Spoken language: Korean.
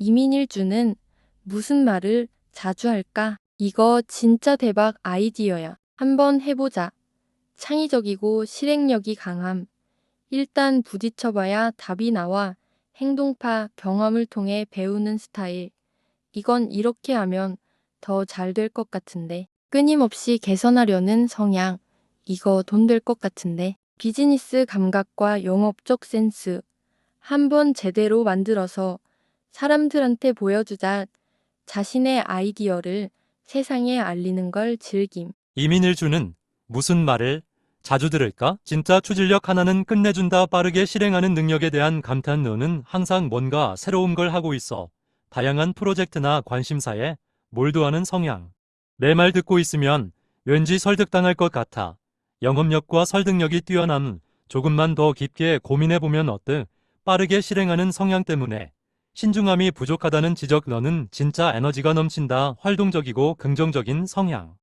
이민일주는 무슨 말을 자주 할까? 이거 진짜 대박 아이디어야. 한번 해보자. 창의적이고 실행력이 강함. 일단 부딪혀봐야 답이 나와. 행동파 경험을 통해 배우는 스타일. 이건 이렇게 하면 더 잘 될 것 같은데. 끊임없이 개선하려는 성향. 이거 돈 될 것 같은데. 비즈니스 감각과 영업적 센스. 한번 제대로 만들어서 사람들한테 보여주자. 자신의 아이디어를 세상에 알리는 걸 즐김. 이민일주는 무슨 말을 자주 들을까? 진짜 추진력 하나는 끝내준다 빠르게 실행하는 능력에 대한 감탄 너는 항상 뭔가 새로운 걸 하고 있어. 다양한 프로젝트나 관심사에 몰두하는 성향. 내 말 듣고 있으면 왠지 설득당할 것 같아. 영업력과 설득력이 뛰어남 조금만 더 깊게 고민해보면 어때? 빠르게 실행하는 성향 때문에 신중함이 부족하다는 지적 너는 진짜 에너지가 넘친다 활동적이고 긍정적인 성향.